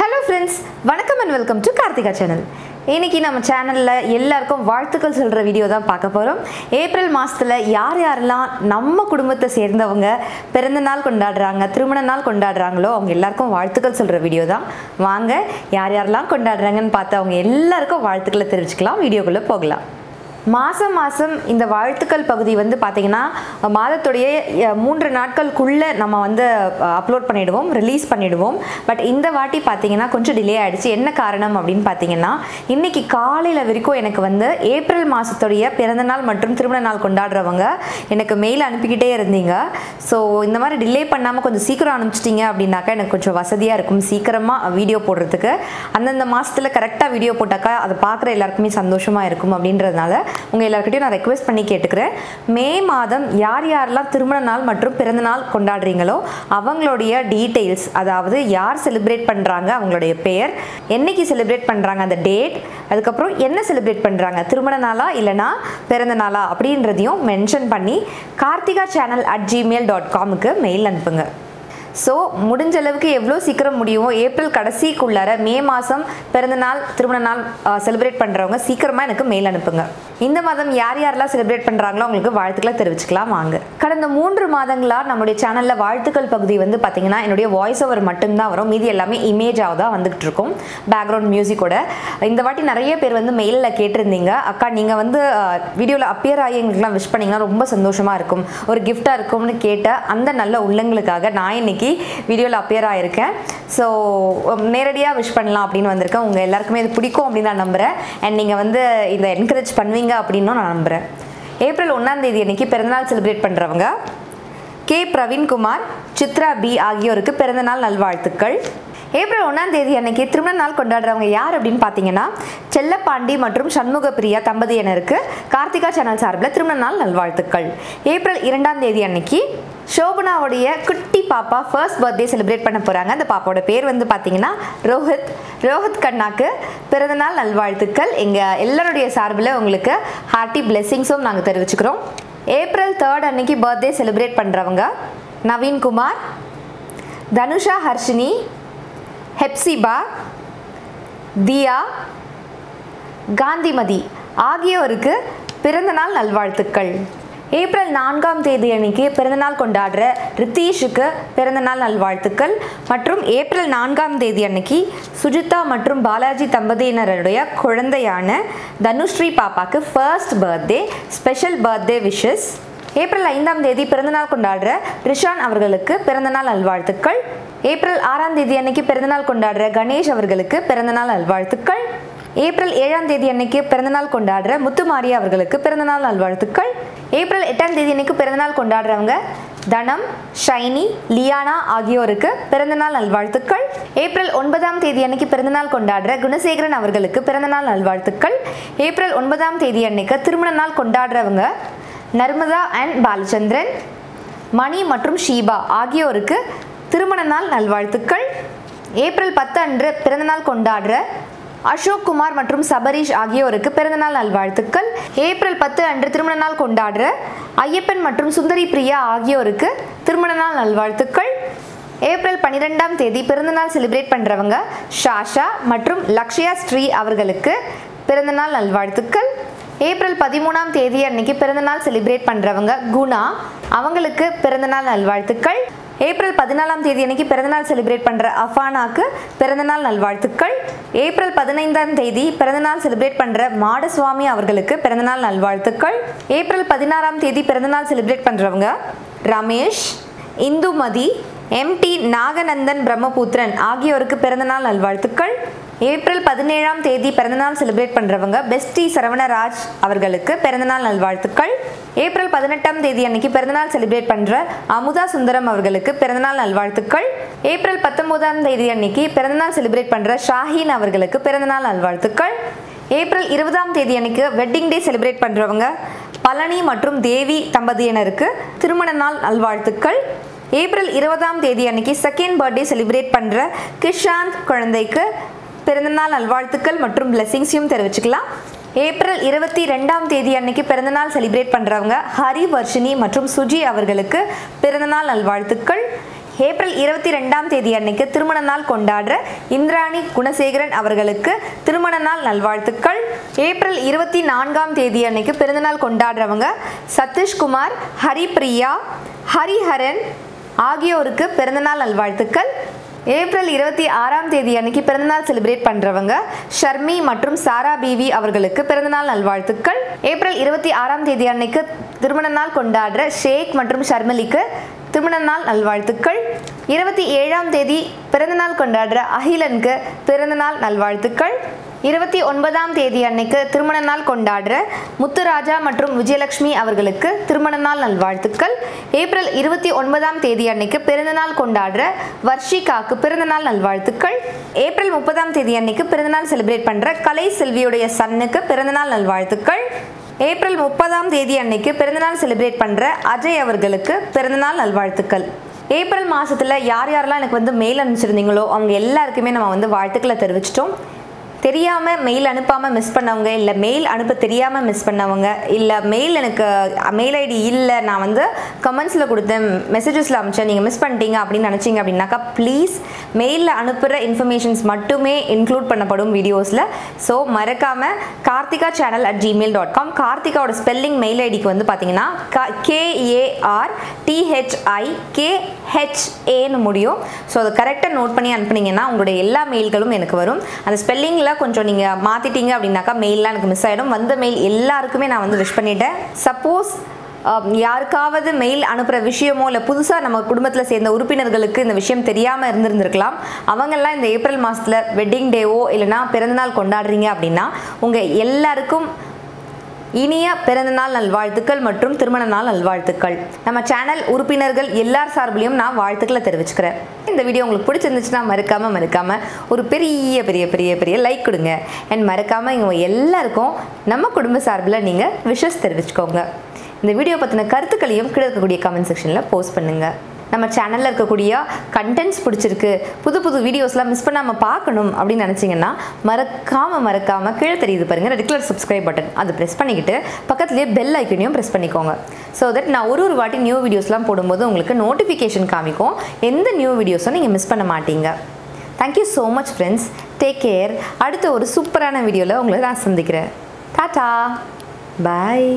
Hello friends வணக்கம் and welcome to Karthika channel இன்னைக்கு நம்ம சேனலில் எல்லாருக்கும் வாழ்த்துக்கள் சொல்கிற வீடியோ தான் பார்க்க போகிறோம் ஏப்ரல் மாதத்தில் யார் யாரெல்லாம் நம்ம குடும்பத்தை சேர்ந்தவங்க பிறந்த நாள் கொண்டாடுறாங்க திருமண நாள் கொண்டாடுறாங்களோ அவங்க எல்லாருக்கும் வாழ்த்துக்கள் சொல்கிற வீடியோ தான். வாங்க யார் யாரெல்லாம் கொண்டாடுறாங்கன்னு பார்த்து அவங்க எல்லாருக்கும் வாழ்த்துக்களை தெரிவிச்சுக்கலாம் வீடியோக்குள்ளே போகலாம். மாதம் மாதம் இந்த வாழ்த்துக்கள் பகுதி வந்து பார்த்திங்கன்னா மாதத்துடைய மூன்று நாட்களுக்குள்ளே நம்ம வந்து அப்லோட் பண்ணிவிடுவோம் ரிலீஸ் பண்ணிவிடுவோம் பட் இந்த வாட்டி பார்த்திங்கன்னா கொஞ்சம் டிலே ஆயிடுச்சு. என்ன காரணம் அப்படின்னு பார்த்தீங்கன்னா இன்னைக்கு காலையில் வரைக்கும் எனக்கு வந்து ஏப்ரல் மாதத்துடைய பிறந்தநாள் மற்றும் திருமண நாள் கொண்டாடுறவங்க எனக்கு மெயில் அனுப்பிக்கிட்டே இருந்தீங்க. ஸோ இந்த மாதிரி டிலே பண்ணாமல் கொஞ்சம் சீக்கிரம் அனுப்பிச்சிட்டிங்க அப்படின்னாக்கா எனக்கு கொஞ்சம் வசதியாக இருக்கும். சீக்கிரமாக வீடியோ போடுறதுக்கு. அந்தந்த மாதத்தில் கரெக்டாக வீடியோ போட்டாக்கா அதை பார்க்குற எல்லாருக்குமே சந்தோஷமாக இருக்கும் அப்படின்றதுனால உங்கள் எல்லாருக்கிட்டையும் நான் ரெக்வெஸ்ட் பண்ணி கேட்டுக்கிறேன். மே மாதம் யார் யாரெல்லாம் திருமண நாள் மற்றும் பிறந்த நாள் கொண்டாடுறீங்களோ அவங்களுடைய டீட்டெயில்ஸ் அதாவது யார் செலிப்ரேட் பண்ணுறாங்க அவங்களுடைய பெயர் என்னைக்கு செலிப்ரேட் பண்ணுறாங்க அந்த டேட் அதுக்கப்புறம் என்ன செலிப்ரேட் பண்ணுறாங்க திருமண நாளா இல்லைனா பிறந்த நாளா அப்படின்றதையும் மென்ஷன் பண்ணி Karthika channel at gmail dot காமுக்கு mail அனுப்புங்க. ஸோ முடிஞ்ச அளவுக்கு எவ்வளோ சீக்கிரம் முடியுமோ ஏப்ரல் கடைசிக்குள்ளார மே மாதம் பிறந்தநாள் திருமண நாள் செலிப்ரேட் பண்ணுறவங்க சீக்கிரமாக எனக்கு மெயில் அனுப்புங்க. இந்த மாதம் யார் யாரெல்லாம் செலிப்ரேட் பண்ணுறாங்களோ அவங்களுக்கு வாழ்த்துக்களை தெரிவிச்சுக்கலாம் வாங்க. கடந்த மூன்று மாதங்களாக நம்முடைய சேனலில் வாழ்த்துக்கள் பகுதி வந்து பார்த்திங்கன்னா என்னுடைய வாய்ஸ் ஓவர் மட்டும்தான் வரும். மீதி எல்லாமே இமேஜாக தான் வந்துகிட்டு இருக்கும் பேக்ரவுண்ட் மியூசிக்கோட இந்த வாட்டி நிறைய பேர் வந்து மெயிலில் கேட்டிருந்தீங்க. அக்கா நீங்கள் வந்து வீடியோவில் அப்பியர் ஆகி எங்களுக்குலாம் விஷ் பண்ணிங்கன்னா ரொம்ப சந்தோஷமாக இருக்கும். ஒரு கிஃப்டாக இருக்கும்னு கேட்ட அந்த நல்ல உள்ளங்களுக்காக நான் இன்னைக்கு வீடியோவில் அப்பியர் ஆகிருக்கேன் ஸோ நேரடியாக விஷ் பண்ணலாம் அப்படின்னு வந்திருக்கேன். உங்கள் எல்லாருக்குமே இது பிடிக்கும் அப்படின்னு நான் நம்புகிறேன் அண்ட் நீங்கள் வந்து இதை என்கரேஜ் பண்ணுவீங்க அப்படின்னும் நான் நம்புகிறேன் ஏப்ரல் ஒன்றாந்தேதி அன்னைக்கு பிறந்தநாள் செலிப்ரேட் பண்ணுறவங்க கே பிரவீன்குமார் சித்ரா பி ஆகியோருக்கு பிறந்தநாள் நல்வாழ்த்துக்கள். ஏப்ரல் ஒன்றாம் தேதி அன்னைக்கு திருமண நாள் கொண்டாடுறவங்க யார் அப்படின்னு பார்த்தீங்கன்னா செல்லப்பாண்டி மற்றும் சண்முக பிரியா தம்பதியினருக்கு கார்த்திகா சேனல் சார்பில் திருமண நாள் நல்வாழ்த்துக்கள். ஏப்ரல் இரண்டாம் தேதி அன்னைக்கு ஷோபனாவுடைய குட்டி பாப்பா ஃபர்ஸ்ட் பர்த்டே செலிப்ரேட் பண்ண போகிறாங்க அந்த பாப்பாவோட பேர் வந்து பார்த்தீங்கன்னா ரோஹித். ரோஹித் கண்ணாக்கு பிறந்தநாள் நல்வாழ்த்துக்கள். எங்கள் எல்லாருடைய சார்பில் உங்களுக்கு ஹார்ட்டி பிளெஸ்ஸிங்ஸும் நாங்கள் தெரிவிச்சுக்கிறோம். ஏப்ரல் தேர்ட் அன்னைக்கு பர்த்டே செலிப்ரேட் பண்ணுறவங்க நவீன்குமார் தனுஷா ஹர்ஷினி ஹெப்சிபா தியா காந்திமதி ஆகியோருக்கு பிறந்தநாள் நல்வாழ்த்துக்கள். ஏப்ரல் நான்காம் தேதி அன்னைக்கு பிறந்தநாள் கொண்டாடுற ரித்தீஷுக்கு பிறந்தநாள் நல்வாழ்த்துக்கள். மற்றும் ஏப்ரல் நான்காம் தேதி அன்னைக்கு சுஜிதா மற்றும் பாலாஜி தம்பதியினருடைய குழந்தையான தனுஸ்ரீ பாப்பாக்கு first birthday special birthday wishes April ஐந்தாம் தேதி பிறந்தநாள் கொண்டாடுற ரிஷான் அவர்களுக்கு பிறந்தநாள் நல்வாழ்த்துக்கள். ஏப்ரல் ஆறாம் தேதி அன்னைக்கு பிறந்தநாள் கொண்டாடுற கணேஷ் அவர்களுக்கு பிறந்தநாள் நல்வாழ்த்துக்கள். ஏப்ரல் ஏழாம் தேதி அன்னைக்கு பிறந்தநாள் கொண்டாடுற முத்துமாரி அவர்களுக்கு பிறந்தநாள் நல்வாழ்த்துக்கள். ஏப்ரல் எட்டாம் தேதி அன்னைக்கு பிறந்தநாள் கொண்டாடுறவங்க தனம் ஷைனி லியானா ஆகியோருக்கு பிறந்தநாள் நல்வாழ்த்துக்கள். ஏப்ரல் ஒன்பதாம் தேதி அன்னைக்கு பிறந்தநாள் கொண்டாடுற குணசேகரன் அவர்களுக்கு பிறந்தநாள் நல்வாழ்த்துக்கள். ஏப்ரல் ஒன்பதாம் தேதி அன்னைக்கு திருமண நாள் கொண்டாடுறவங்க நர்மதா அண்ட் பாலச்சந்திரன் மணி மற்றும் ஷீபா ஆகியோருக்கு திருமண நாள் நல்வாழ்த்துக்கள். ஏப்ரல் பத்து அன்று பிறந்தநாள் கொண்டாடுற அசோக் குமார் மற்றும் சபரீஷ் ஆகியோருக்கு பிறந்தநாள் நல்வாழ்த்துக்கள். ஏப்ரல் பத்து அன்று திருமண நாள் கொண்டாடுற ஐயப்பன் மற்றும் சுந்தரி பிரியா ஆகியோருக்கு திருமண நாள் நல்வாழ்த்துக்கள். ஏப்ரல் பன்னிரெண்டாம் தேதி பிறந்தநாள் செலிப்ரேட் பண்ணுறவங்க ஷாஷா மற்றும் லக்ஷயா ஸ்ரீ அவர்களுக்கு பிறந்தநாள் நல்வாழ்த்துக்கள். ஏப்ரல் பதிமூணாம் தேதி அன்னைக்கு பிறந்தநாள் செலிப்ரேட் பண்ணுறவங்க குணா அவங்களுக்கு பிறந்தநாள் நல்வாழ்த்துக்கள். ஏப்ரல் பதினாலாம் தேதி அன்னைக்கு பிறந்தநாள் செலிப்ரேட் பண்ணுற அஃபானாக்கு பிறந்தநாள் நல்வாழ்த்துக்கள். ஏப்ரல் பதினைந்தாம் தேதி பிறந்தநாள் செலிப்ரேட் பண்ணுற மாடசுவாமி அவர்களுக்கு பிறந்தநாள் நல்வாழ்த்துக்கள். ஏப்ரல் பதினாறாம் தேதி பிறந்தநாள் செலிப்ரேட் பண்ணுறவங்க ரமேஷ் இந்துமதி எம்டி நாகநந்தன் பிரம்மபுத்திரன் ஆகியோருக்கு பிறந்தநாள் நல்வாழ்த்துக்கள். ஏப்ரல் பதினேழாம் தேதி பிறந்தநாள் செலிப்ரேட் பண்ணுறவங்க பெஸ்டி சரவணராஜ் அவர்களுக்கு பிறந்தநாள் நல்வாழ்த்துக்கள். ஏப்ரல் பதினெட்டாம் தேதி அன்னைக்கு பிறந்தநாள் செலிப்ரேட் பண்ணுற அமுதா சுந்தரம் அவர்களுக்கு பிறந்தநாள் நல்வாழ்த்துக்கள். ஏப்ரல் பத்தொன்பதாம் தேதி அன்னைக்கு பிறந்தநாள் செலிப்ரேட் பண்ணுற ஷாஹீன் அவர்களுக்கு பிறந்தநாள் நல்வாழ்த்துக்கள். ஏப்ரல் இருபதாம் தேதி அன்னைக்கு வெட்டிங் டே செலிப்ரேட் பண்ணுறவங்க பழனி மற்றும் தேவி தம்பதியினருக்கு திருமண நாள் நல்வாழ்த்துக்கள். ஏப்ரல் இருபதாம் தேதி அன்னைக்கு செகண்ட் பர்த்டே செலிப்ரேட் பண்ணுற கிஷாந்த் குழந்தைக்கு பிறந்தநாள் நல்வாழ்த்துக்கள் மற்றும் பிளெஸிங்ஸையும் தெரிவிச்சுக்கலாம். ஏப்ரல் இருபத்தி ரெண்டாம் தேதி அன்னைக்கு பிறந்தநாள் செலிப்ரேட் பண்ணுறவங்க ஹரி வர்ஷினி மற்றும் சுஜி அவர்களுக்கு பிறந்தநாள் நல்வாழ்த்துக்கள். ஏப்ரல் இருபத்தி ரெண்டாம் தேதி அன்னைக்கு திருமண நாள் கொண்டாடுற இந்திராணி குணசேகரன் அவர்களுக்கு திருமண நாள் நல்வாழ்த்துக்கள். ஏப்ரல் இருபத்தி நான்காம் தேதி அன்னைக்கு பிறந்தநாள் கொண்டாடுறவங்க சதீஷ்குமார் ஹரிப்ரியா ஹரிஹரன் ஆகியோருக்கு பிறந்தநாள் நல்வாழ்த்துக்கள். ஏப்ரல் இருபத்தி ஆறாம் தேதி அன்னைக்கு பிறந்தநாள் செலிப்ரேட் பண்றவங்க ஷர்மி மற்றும் சாரா பிவி அவர்களுக்கு பிறந்தநாள் நல்வாழ்த்துக்கள். ஏப்ரல் இருபத்தி ஆறாம் தேதி அன்னைக்கு திருமண நாள் கொண்டாடுற ஷேக் மற்றும் ஷர்மிலிக்கு திருமண நாள் நல்வாழ்த்துக்கள். இருபத்தி ஏழாம் தேதி பிறந்தநாள் கொண்டாடுற அகிலனுக்கு பிறந்தநாள் நல்வாழ்த்துக்கள். இருபத்தி ஒன்பதாம் தேதி அன்னைக்கு திருமண நாள் கொண்டாடுற முத்துராஜா மற்றும் விஜயலட்சுமி அவர்களுக்கு திருமண நாள் நல்வாழ்த்துக்கள். ஏப்ரல் இருபத்தி ஒன்பதாம் தேதி அன்னைக்கு பிறந்தநாள் கொண்டாடுற வர்ஷிகாக்கு பிறந்தநாள் நல்வாழ்த்துக்கள். ஏப்ரல் முப்பதாம் தேதி அன்னைக்கு பிறந்தநாள் செலிப்ரேட் பண்ணுற கலை செல்வியுடைய சன்னுக்கு பிறந்தநாள் நல்வாழ்த்துக்கள். ஏப்ரல் முப்பதாம் தேதி அன்னைக்கு பிறந்தநாள் செலிப்ரேட் பண்ற அஜய் அவர்களுக்கு பிறந்தநாள் நல்வாழ்த்துக்கள். ஏப்ரல் மாசத்துல யார் யாரெல்லாம் எனக்கு வந்து மெயில் அனுப்பிச்சிருந்தீங்களோ அவங்க எல்லாருக்குமே நம்ம வந்து வாழ்த்துக்களை தெரிவிச்சிட்டோம். தெரியாமல் மெயில் அனுப்பாமல் மிஸ் பண்ணவங்க இல்லை மெயில் அனுப்ப தெரியாமல் மிஸ் பண்ணவங்க இல்லை மெயில் எனக்கு மெயில் ஐடி இல்லை நான் வந்து கமெண்ட்ஸில் கொடுத்தேன் மெசேஜஸில் அனுப்பிச்சேன் நீங்கள் மிஸ் பண்ணிட்டீங்க அப்படின்னு நினச்சிங்க அப்படின்னாக்கா ப்ளீஸ் மெயிலில் அனுப்புகிற இன்ஃபர்மேஷன்ஸ் மட்டுமே இன்க்ளூட் பண்ணப்படும் வீடியோஸில் ஸோ மறக்காமல் Karthika channel at gmail dot com கார்த்திகாவோட spelling mail ஐடிக்கு வந்து பார்த்தீங்கன்னா கேஏஆர் டிஹெச்ஐ கேஹெச்ஏன்னு முடியும். ஸோ அதை கரெக்டாக நோட் பண்ணி அனுப்புனீங்கன்னா உங்களுடைய எல்லா மெயில்களும் எனக்கு வரும். அந்த ஸ்பெல்லிங்கில் கொஞ்சம் நீங்கள் மாற்றிட்டீங்க அப்படின்னாக்கா மெயிலெலாம் எனக்கு மிஸ் ஆகிடும் வந்த மெயில் எல்லாருக்குமே நான் வந்து விஷ் பண்ணிட்டேன். சப்போஸ் um, யாருக்காவது மெயில் அனுப்புகிற விஷயமோ இல்லை புதுசாக நம்ம குடும்பத்தில் சேர்ந்த உறுப்பினர்களுக்கு இந்த விஷயம் தெரியாமல் இருந்திருந்திருக்கலாம். அவங்கெல்லாம் இந்த ஏப்ரல் மாதத்தில் வெட்டிங் டேவோ இல்லைனா பிறந்தநாள் கொண்டாடுறீங்க அப்படின்னா உங்கள் எல்லாருக்கும் இனிய பிறந்தநாள் நல்வாழ்த்துக்கள் மற்றும் திருமண நாள் நல்வாழ்த்துக்கள். நம்ம சேனல் உறுப்பினர்கள் எல்லார் சார்பிலையும் நான் வாழ்த்துக்களை தெரிவிச்சுக்கிறேன். இந்த வீடியோ உங்களுக்கு பிடிச்சிருந்துச்சுன்னா மறக்காமல் மறக்காமல் ஒரு பெரிய பெரிய பெரிய பெரிய லைக் கொடுங்க. அண்ட் மறக்காமல் இவங்க எல்லாருக்கும் நம்ம குடும்ப சார்பில் நீங்கள் விஷஸ் தெரிவிச்சுக்கோங்க. இந்த வீடியோ பற்றின கருத்துக்களையும் கீழே இருக்கக்கூடிய கமெண்ட் செக்ஷனில் போஸ்ட் பண்ணுங்கள் நம்ம சேனலில் இருக்கக்கூடிய கண்டென்ட்ஸ் பிடிச்சிருக்கு. புது புது வீடியோஸ்லாம் மிஸ் பண்ணாமல் பார்க்கணும் அப்படின்னு நினச்சிங்கன்னா மறக்காமல் மறக்காமல் கீழே தெரியுது பாருங்கள் ரெட் கலர் சப்ஸ்கிரைப் பட்டன் அதை ப்ரெஸ் பண்ணிக்கிட்டு பக்கத்துலேயே பெல் ஐக்கனையும் ப்ரெஸ் பண்ணிக்கோங்க. ஸோ தட் நான் ஒரு ஒரு வாட்டி நியூ வீடியோஸ்லாம் போடும்போது உங்களுக்கு நோட்டிஃபிகேஷன் காமிக்கும். எந்த நியூ வீடியோஸும் நீங்கள் மிஸ் பண்ண மாட்டீங்க. Thank you so much friends take care அடுத்த ஒரு சூப்பரான வீடியோவில் உங்களை நான் சந்திக்கிறேன். டாட்டா பாய்